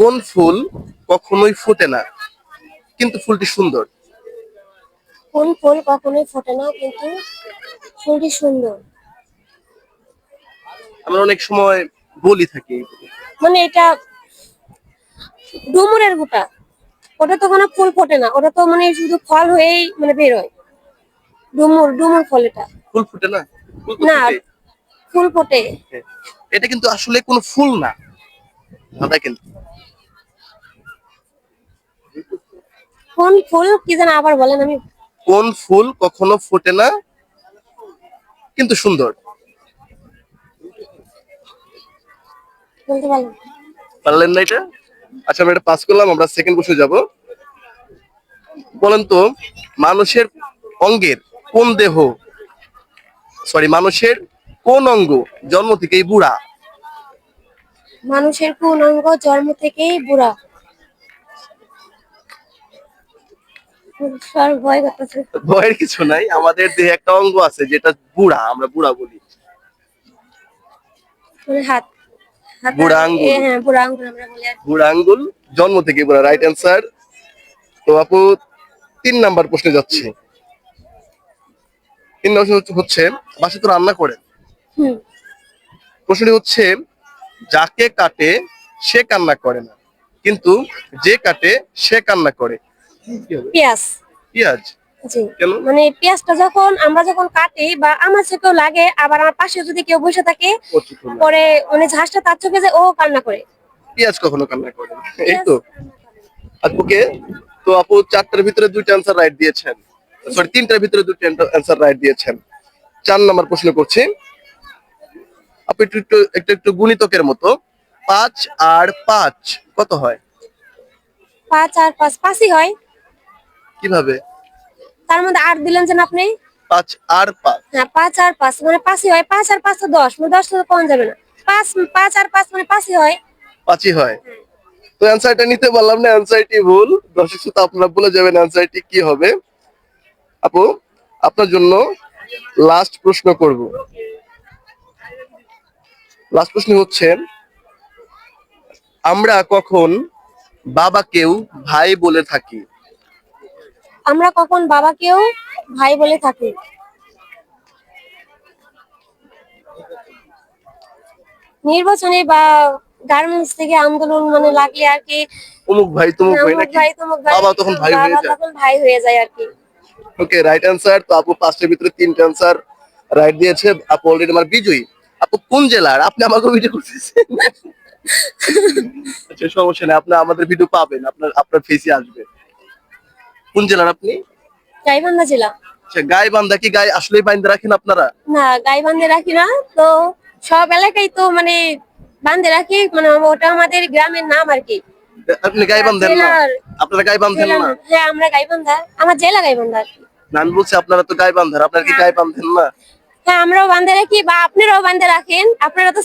কোন ফুল কখনোই ফোটে না কিন্তু ফুলটি সুন্দর। কোন ফুল কখনোই ফোটে না কিন্তু ফুলটি সুন্দর। আমরা অনেক সময় বলি থাকি মানে এটা ডুমুরের গোটা। ওটা তো কোনো ফুল ফোটে না ওটা তো মানে শুধু ফল হয়েই মানে বের হয় ডুমুর ডুমুর ফল এটা। ফুল ফুটে না? না ফুল ফোটে। হ্যাঁ। এটা কিন্তু আসলে কোনো ফুল না, দেখেন কোন ফুল কি যেন আবার বলেন আমি। কোন ফুল কখনো ফোটে না কিন্তু সুন্দর। বলতে পারলেন না। এটা? আচ্ছা আমরা এটা পাস করলাম আমরা সেকেন্ড কোশ্চেন যাব। বলেন তো মানুষের অঙ্গের কোন দেহ সরি মানুষের কোন অঙ্গ জন্ম থেকেই বুড়া? মানুষের কোন অঙ্গ জন্ম থেকেই বুড়া। ভয়ের কিছু নাই আমাদের দেহে একটা অঙ্গ আছে যেটা বুড়া আমরা বুড়া বলি। হাত হাত বুড়া আঙ্গুল। হ্যাঁ বুড়া আঙ্গুল আমরা বলি বুড়া আঙ্গুল জন্ম থেকে বুড়া রাইট অ্যান্সার তো আপু তিন নাম্বার প্রশ্নে যাচ্ছে। তিন নম্বর হচ্ছে বাসে তো রান্না করে হুম। প্রশ্নটি হচ্ছে যাকে কাটে সে কান্না করে না। কিন্তু যে কাটে সে কান্না করে। পেঁয়াজ। পেঁয়াজ? মানে পেঁয়াজটা যখন আমরা যখন কাটি বা আমার চোখেও লাগে আবার আমার পাশে যদি কেউ বসে থাকে পরে মানে ঝাঁসটা তার চোখে যায় ও কান্না করে। পেঁয়াজ কখনো কান্না করে। এই তো। আপুকে তো আপু চারটার ভিতরে দুইটা অ্যান্সার রাইট দিয়েছেন। সরি তিনটার ভিতরে দুইটা অ্যান্সার রাইট দিয়েছেন। চার নাম্বার প্রশ্ন করছি আপু একটু একটু একটু একটু গুণিতকের মতো। পাঁচ আর পাঁচ কত হয়? পাঁচ আর পাঁচ পাঁচই হয়। কীভাবে? তার মধ্যে আট দিলেন যেন আপনি? পাঁচ আর পাঁচ। হ্যাঁ পাঁচ আর পাঁচ মানে পাঁচই হয়। পাঁচ আর পাঁচ তো দশ মানে দশ তো কম যাবে না। পাঁচ পাঁচ আর পাঁচ মানে পাঁচই হয়। পাঁচই হয়। তো অ্যান্সারটা নিতে পারলাম না অ্যান্সারটি ভুল। দর্শক শ্রোতা আপনারা বলে যাবেন অ্যান্সারটি কি হবে? আপু আপনার জন্য লাস্ট প্রশ্ন করব। লাস্ট প্রশ্ন হচ্ছে আমরা কখন বাবাকেও ভাই বলে থাকি? আমরা কখন বাবাকেও ভাই বলে থাকি? নির্বাচনে বা গার্মেন্টস থেকে আন্দোলন মানে লাগলে আর কি অমুক ভাই তমুক ভাই নাকি? বাবা তখন ভাই হয়ে যায়। তখন ভাই হয়ে যায় আর কি। ওকে রাইট অ্যান্সার তো আপু পাঁচটার ভিতরে তিনটা অ্যান্সার রাইট দিয়েছে। আপু অলরেডি আমার বিজয়ী। আপু কোন জেলার? আপনি আমাকে ভিডিও করতেছেন। আচ্ছা সমস্যা নেই আপনি আমাদের ভিডিও পাবেন আপনার আপনার ফেসে আসবে। কোন জেলার আপনি? গাইবান্ধা জেলা। আচ্ছা গায়ে বান্ধা কি গায়ে আসলেই বাইন্দা রাখেন আপনারা? না গাই বান্ধে রাখি না তো সব এলাকায় তো মানে বান্ধে রাখি মানে ওটা আমাদের গ্রামের নাম আর কি। আপনি গায়ে বান্ধেন না আপনারা জেলা- না? হ্যাঁ আমরা গাইবান্ধা আমার জেলা গাইবান্ধা আর কি। না, আমি বলছি আপনারা তো গায়ে বান্ধার আপনারা কি গায়ে বান্ধেন না? হ্যাঁ আমরাও বান্ধে রাখি বা আপনারাও বান্ধে রাখেন। আপনারা তো